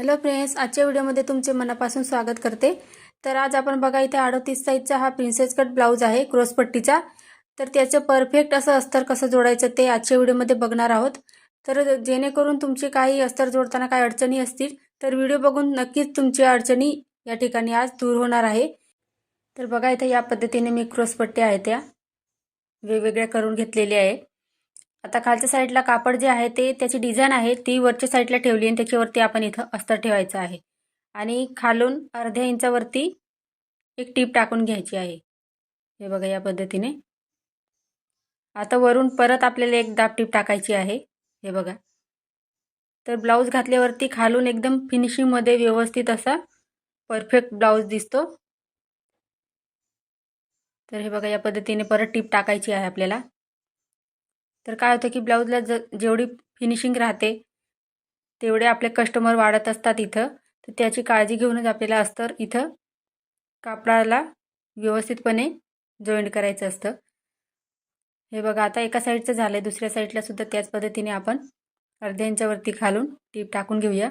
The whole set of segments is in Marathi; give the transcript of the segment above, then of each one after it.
हॅलो फ्रेंड्स आजच्या व्हिडिओमध्ये तुमचे मनापासून स्वागत करते. तर आज आपण बघा इथे अडतीस साईजचा हा प्रिन्सेस कट ब्लाऊज आहे क्रॉसपट्टीचा तर त्याचं परफेक्ट असं अस्तर कसं जोडायचं ते आजच्या व्हिडिओमध्ये बघणार आहोत. तर जेणेकरून तुमचे काही अस्तर जोडताना काही अडचणी असतील तर व्हिडिओ बघून नक्कीच तुमच्या अडचणी या ठिकाणी आज दूर होणार आहे. तर बघा इथे या पद्धतीने मी क्रॉसपट्टी आहेत त्या. वेगवेगळ्या करून घेतलेल्या आहे. आता खालच्या साईडला कापड जे आहे ते त्याची डिझाईन आहे ती वरच्या साईडला ठेवली आणि त्याच्यावरती आपण इथं अस्तर ठेवायचं आहे. आणि खालून अर्ध्या इंचावरती एक टीप टाकून घ्यायची आहे. हे बघा या पद्धतीने. आता वरून परत आपल्याला एक दाब टीप टाकायची आहे. हे बघा. तर ब्लाऊज घातल्यावरती खालून एकदम फिनिशिंगमध्ये व्यवस्थित असा परफेक्ट ब्लाऊज दिसतो. तर हे बघा या पद्धतीने परत टीप टाकायची आहे आपल्याला. तर काय होतं की ब्लाऊजला ज जेवढी फिनिशिंग राहते तेवढे आपले कस्टमर वाढत असतात इथं. तर त्याची काळजी घेऊनच आपल्याला अस्तर इथं कापडाला व्यवस्थितपणे जॉईंट करायचं असतं. हे बघा आता एका साईडचं झालं आहे दुसऱ्या साईडला सुद्धा त्याच पद्धतीने आपण अर्ध्यांच्यावरती खालून टीप टाकून घेऊया.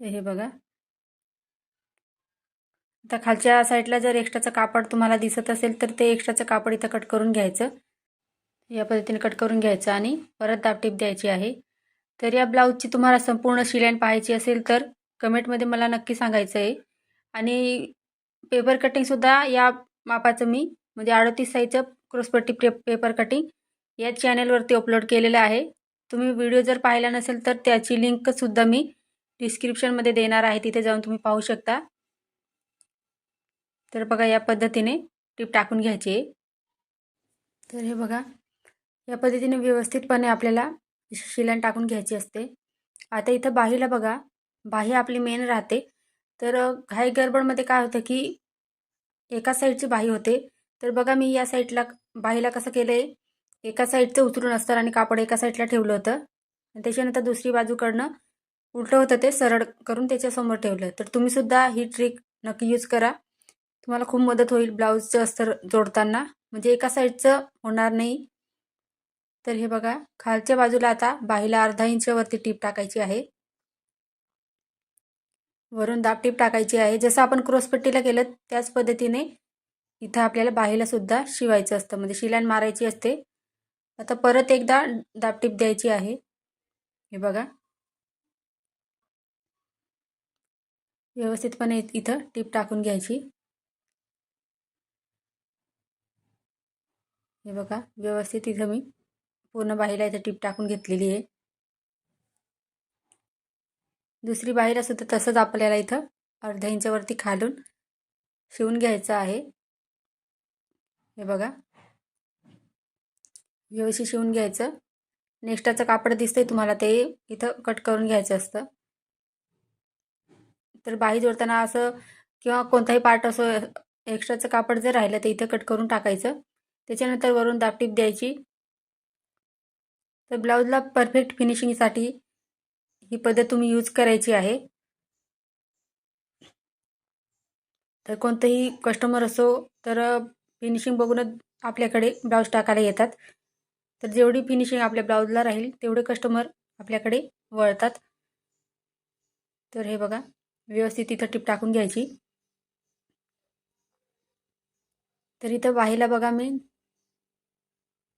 हे बघा. आता खालच्या साईडला जर एक्स्ट्राचं कापड तुम्हाला दिसत असेल तर ते एक्स्ट्राचं कापड इथं कट करून घ्यायचं. या पद्धतीने कट करून घ्यायचं आणि परत दाबटीप द्यायची आहे. तर या ब्लाऊजची तुम्हाला संपूर्ण शिलाईन पाहायची असेल तर कमेंटमध्ये मला नक्की सांगायचं आहे आणि पेपर कटिंगसुद्धा या मापाचं मी म्हणजे अडतीस साईजचं क्रॉसपट्टी पे पेपर कटिंग या चॅनलवरती अपलोड केलेलं आहे. तुम्ही व्हिडिओ जर पाहिला नसेल तर त्याची लिंकसुद्धा मी डिस्क्रिप्शनमध्ये देणार आहे. तिथे जाऊन तुम्ही पाहू शकता. तर बघा या पद्धतीने टीप टाकून घ्यायची. आहे तर हे बघा या पद्धतीने व्यवस्थितपणे आपल्याला शिलाईन टाकून घ्यायची असते. आता इथं बाहीला बघा बाही आपली मेन राहते. तर घाई गडबडमध्ये काय होतं की एका साईडची बाही होते. तर बघा मी या साईडला बाहीला कसं केलं आहे एका साईडचं उतरून असतं आणि कापड एका साईडला ठेवलं होतं. आणि त्याच्यानंतर दुसरी बाजूकडनं उलटं होतं ते सरळ करून त्याच्यासमोर ठेवलं. तर तुम्हीसुद्धा ही ट्रिक नक्की यूज करा. तुम्हाला खूप मदत होईल ब्लाऊजचं अस्तर जोडताना. म्हणजे एका साईडचं होणार नाही. तर हे बघा खालच्या बाजूला आता बाहीला अर्धा इंचवरती टीप टाकायची आहे. वरून दाब टीप टाकायची आहे. जसं आपण क्रॉसपट्टीला केलं त्याच पद्धतीने इथं आपल्याला बाहीला सुद्धा शिवायचं असतं. म्हणजे शिलाईन मारायची असते. आता परत एकदा दाब टीप द्यायची आहे. हे बघा. व्यवस्थितपणे इथं टीप टाकून घ्यायची. हे बघा व्यवस्थित इथं मी पूर्ण बाहीला इथं टीप टाकून घेतलेली आहे. दुसरी बाहीला सुद्धा तसंच आपल्याला इथं अर्ध्या इंचावरती खालून शिवून घ्यायचं आहे. हे बघा. व्यवस्थित शिवून घ्यायचं. नेक्स्टाचं कापड दिसतंय तुम्हाला ते इथं कट करून घ्यायचं असतं. तर बाही जोडताना असं किंवा कोणताही पार्ट असो एक्स्ट्राचं कापड जर राहिलं तर इथं कट करून टाकायचं. त्याच्यानंतर वरून दापटीप द्यायची. तर ब्लाऊजला परफेक्ट फिनिशिंगसाठी ही पद्धत तुम्ही यूज करायची आहे. तर कोणतंही कस्टमर असो तर फिनिशिंग बघूनच आपल्याकडे ब्लाऊज टाकायला येतात. तर जेवढी फिनिशिंग आपल्या ब्लाऊजला राहील तेवढे कस्टमर आपल्याकडे वळतात. तर हे बघा व्यवस्थित इथं टिप टाकून घ्यायची. तर इथं बाहीला बघा मी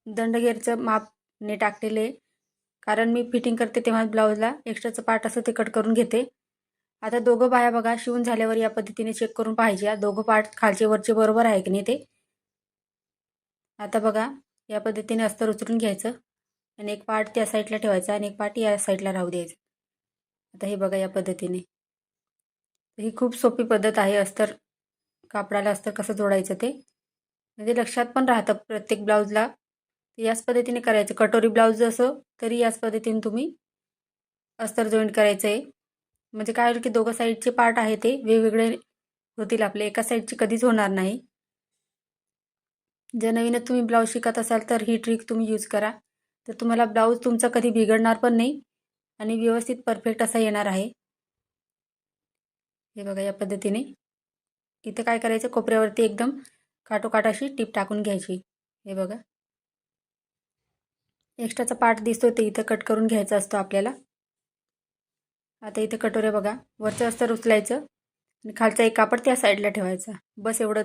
दंडगेरचं मापने टाकलेले. कारण मी फिटिंग करते तेव्हा ब्लाऊजला एक्स्ट्राचं पार्ट असं ते कट करून घेते. आता दोघं बाया बघा शिवून झाल्यावर या पद्धतीने चेक करून पाहिजे. दोघं पार्ट खालचे वरचे बरोबर आहे की नाही ते? आता बघा या पद्धतीने अस्तर उचलून घ्यायचं आणि एक पार्ट त्या साईडला ठेवायचा आणि एक पार्ट या साईडला राहू द्यायचं. आता हे बघा या पद्धतीने. ही खूप सोपी पद्धत आहे अस्तर कापडाला अस्तर कसं जोडायचं ते. म्हणजे लक्षात पण राहतं प्रत्येक ब्लाऊजला याच पद्धतीने करायचं. कटोरी ब्लाऊज असं तरी याच पद्धतीने तुम्ही अस्तर जॉईंट करायचं आहे म्हणजे काय होईल की दोघं साईडचे पार्ट आहे ते वेगवेगळे होतील आपले. एका साईडची कधीच होणार नाही. जर नवीनच तुम्ही ब्लाऊज शिकत असाल तर ही ट्रिक तुम्ही यूज करा. तर तुम्हाला ब्लाऊज तुमचा कधी बिघडणार पण नाही आणि व्यवस्थित परफेक्ट असा येणार आहे. हे बघा या पद्धतीने. इथं काय करायचं? कोपऱ्यावरती एकदम काटोकाटाशी टीप टाकून घ्यायची. हे बघा. एक्स्ट्राचा पार्ट दिसतो ते इथं कट करून घ्यायचा असतो आपल्याला. आता इथं कटोऱ्या बघा. वरचं अस्तर उचलायचं आणि खालचा एक कापड त्या साईडला ठेवायचा. बस एवढं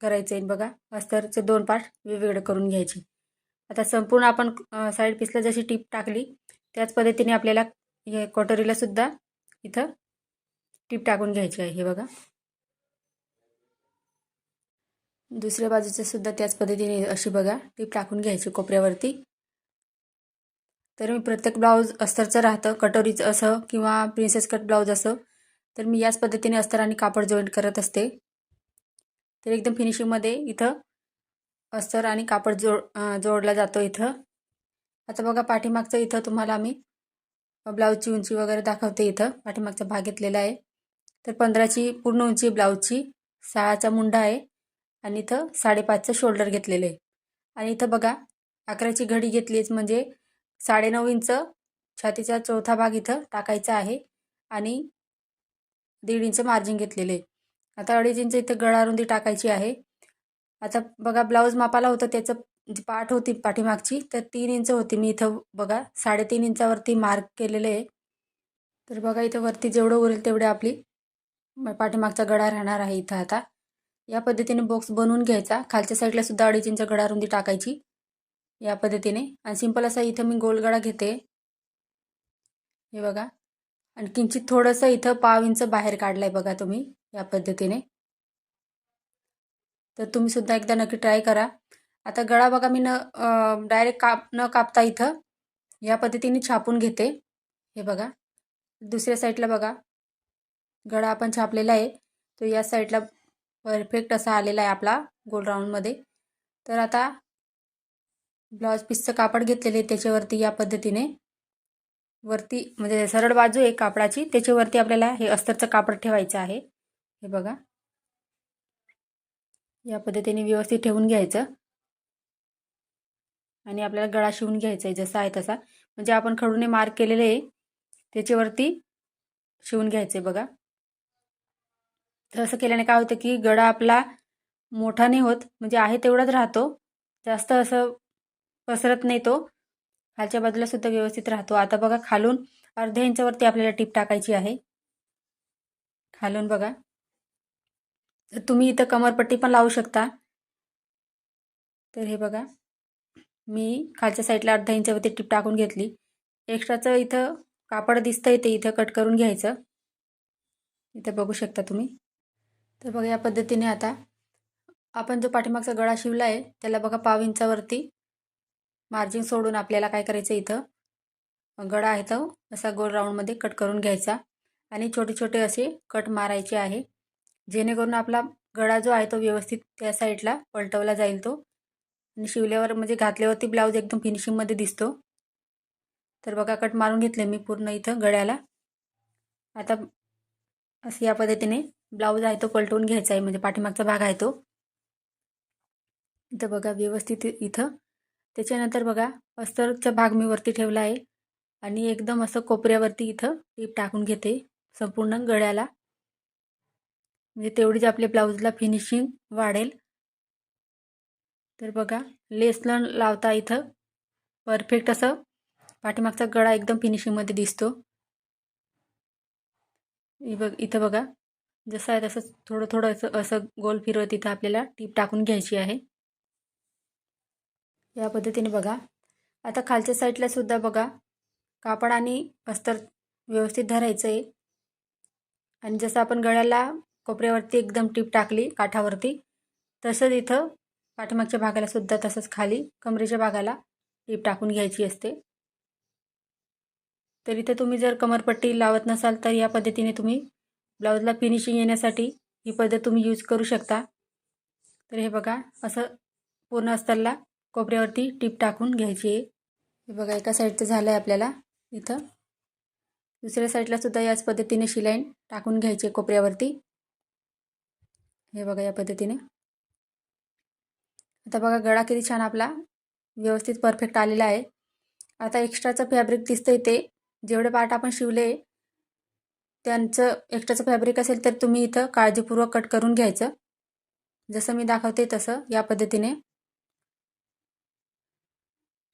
करायचं आहे बघा अस्तरचे दोन पार्ट वेगवेगळे करून घ्यायचे. आता संपूर्ण आपण साईड पिसला जशी टीप टाकली त्याच पद्धतीने आपल्याला हे कटोरीला सुद्धा इथं टीप टाकून घ्यायची आहे हे बघा. दुसऱ्या बाजूचं सुद्धा त्याच पद्धतीने अशी बघा टीप टाकून घ्यायची कोपऱ्यावरती. तर मी प्रत्येक ब्लाऊज अस्तरचं राहतं कटोरीचं असं किंवा प्रिन्सेस कट ब्लाऊज असं. तर मी याच पद्धतीने अस्तर आणि कापड जॉईंट करत असते. तर एकदम फिनिशिंगमध्ये इथं अस्तर आणि कापड जोड जोडला जातो इथं. आता बघा पाठीमागचं इथं तुम्हाला आम्ही ब्लाऊजची उंची वगैरे दाखवते इथं. पाठीमागचा भाग घेतलेला आहे. तर पंधराची पूर्ण उंची ब्लाऊजची. सहाचा मुंडा आहे आणि इथं साडेपाचचं शोल्डर घेतलेलं आहे. आणि इथं बघा अकराची घडी घेतलीच म्हणजे साडेनऊ इंच छातीचा चौथा भाग इथं टाकायचा आहे आणि दीड इंच मार्जिन घेतलेले. आता अडीच इंच इथं गळारुंदी टाकायची आहे. आता बघा ब्लाऊज मापाला होतं त्याचं जी पाठ होती पाठीमागची तर तीन इंच होती. मी इथं बघा साडेतीन इंचावरती मार्क केलेले आहे. तर बघा इथं वरती जेवढं उरेल तेवढे आपली पाठीमागचा गळा राहणार आहे इथं आता. या पद्धतीने बॉक्स बनवून घ्यायचा. खालच्या साईडला सुद्धा अडीच इंच गळारुंदी टाकायची. या पद्धतीने. आणि सिंपल असा इथं मी गोलगडा घेते. हे बघा. आणि किंचित थोडंसं इथं पाव इंच बाहेर काढलं आहे बघा तुम्ही या पद्धतीने. तर तुम्ही सुद्धा एकदा नक्की ट्राय करा. आता गळा बघा मी न डायरेक्ट काप न कापता इथं या पद्धतीने छापून घेते. हे बघा. दुसऱ्या साईडला बघा. गळा आपण छापलेला आहे. तो या साईडला परफेक्ट असा आलेला आहे आपला गोल राऊंडमध्ये तर आता ब्लाऊज पीसचं कापड घेतलेले त्याच्यावरती या पद्धतीने. वरती म्हणजे सरळ बाजू आहे कापडाची त्याच्यावरती आपल्याला हे अस्तरचं कापड ठेवायचं आहे. हे बघा. या पद्धतीने व्यवस्थित ठेवून घ्यायचं. आणि आपल्याला गळा शिवून घ्यायचा आहे जसा आहे तसा. म्हणजे आपण खडूने मार्क केलेले आहे त्याच्यावरती शिवून घ्यायचं आहे बघा. तर असं केल्याने काय होतं की गळा आपला मोठा नाही होत म्हणजे आहे तेवढाच राहतो. जास्त असं पसरत नाही तो. खालच्या बाजूला सुद्धा व्यवस्थित राहतो. आता बघा खालून अर्ध्या इंचावरती आपल्याला टीप टाकायची आहे. खालून बघा. तर तुम्ही इथं कमरपट्टी पण लावू शकता. तर हे बघा. मी खालच्या साईडला अर्धा इंचावरती टीप टाकून घेतली. एक्स्ट्राचं इथं कापड दिसतंय ते इथं कट करून घ्यायचं. इथं बघू शकता तुम्ही. तर बघा या पद्धतीने आता आपण जो पाठीमागचा गळा शिवला आहे त्याला बघा पाव इंचावरती मार्जिन सोडून आपल्याला काय करायचं इथं? गळा आहे तो हो. असा गोल राऊंडमध्ये कट करून घ्यायचा. आणि छोटे छोटे असे कट मारायचे आहे. जेणेकरून आपला गळा जो आहे तो व्यवस्थित त्या साईडला पलटवला जाईल तो. आणि शिवल्यावर म्हणजे घातल्यावरती ब्लाऊज एकदम फिनिशिंगमध्ये दिसतो. तर बघा कट मारून घेतले मी पूर्ण इथं गळ्याला आता असं या पद्धतीने ब्लाऊज आहे तो पलटवून घ्यायचा आहे. म्हणजे पाठीमागचा भाग आहे तो. इथं बघा व्यवस्थित इथं त्याच्यानंतर बघा अस्तरचा भाग मी वरती ठेवला आहे. आणि एकदम असं कोपऱ्यावरती इथं टीप टाकून घेते संपूर्ण गळ्याला. म्हणजे तेवढीच आपल्या ब्लाऊजला फिनिशिंग वाढेल. तर बघा लेसलन लावता इथं परफेक्ट असं पाठीमागचा गळा एकदम फिनिशिंगमध्ये दिसतो. बघ इथं बघा जसं आहे तसं थोडं थोडं असं असं गोल फिरवत इथं आपल्याला टीप टाकून घ्यायची आहे. या पद्धतीने बघा. आता खालच्या साईडला सुद्धा बघा. कापड आणि अस्तर व्यवस्थित धरायचं आहे आणि जसं आपण गळ्याला कोपऱ्यावरती एकदम टीप टाकली काठावरती तसंच इथं पाठीमागच्या भागाला सुद्धा तसंच खाली कमरेच्या भागाला टीप टाकून घ्यायची असते. तर इथं तुम्ही जर कमरपट्टी लावत नसाल तर या पद्धतीने तुम्ही ब्लाऊजला फिनिशिंग येण्यासाठी ही पद्धत तुम्ही यूज करू शकता. तर हे बघा असं पूर्ण असताना कोपऱ्यावरती टीप टाकून घ्यायची आहे. हे बघा एका साईडचं झालं आहे आपल्याला इथं. दुसऱ्या साईडला सुद्धा याच पद्धतीने शिलाईन टाकून घ्यायची आहे कोपऱ्यावरती. हे बघा या पद्धतीने. आता बघा गळा किती छान आपला व्यवस्थित परफेक्ट आलेला आहे. आता एक्स्ट्राचं फॅब्रिक दिसतंय ते. जेवढे पार्ट आपण शिवले त्यांचं एक्स्ट्राचं फॅब्रिक असेल तर तुम्ही इथं काळजीपूर्वक कट करून घ्यायचं. जसं मी दाखवते तसं या पद्धतीने.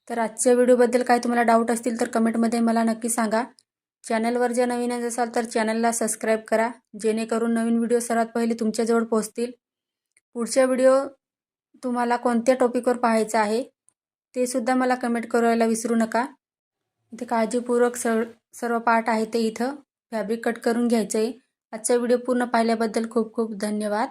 तर आजच्या व्हिडिओबद्दल काय तुम्हाला डाऊट असतील तर कमेंटमध्ये मला नक्की सांगा. चॅनलवर जर नवीन असाल तर चॅनलला सबस्क्राईब करा. जेणेकरून नवीन व्हिडिओ सर्वात पहिले तुमच्याजवळ पोहोचतील. पुढच्या व्हिडिओ तुम्हाला कोणत्या टॉपिकवर पाहायचा आहे ते सुद्धा मला कमेंट करायला विसरू नका. इथे काळजीपूर्वक सर सर्व पार्ट आहे ते इथं. फॅब्रिक कट करून घ्यायचं आहे आजचा व्हिडिओ पूर्ण पाहिल्याबद्दल खूप खूप धन्यवाद.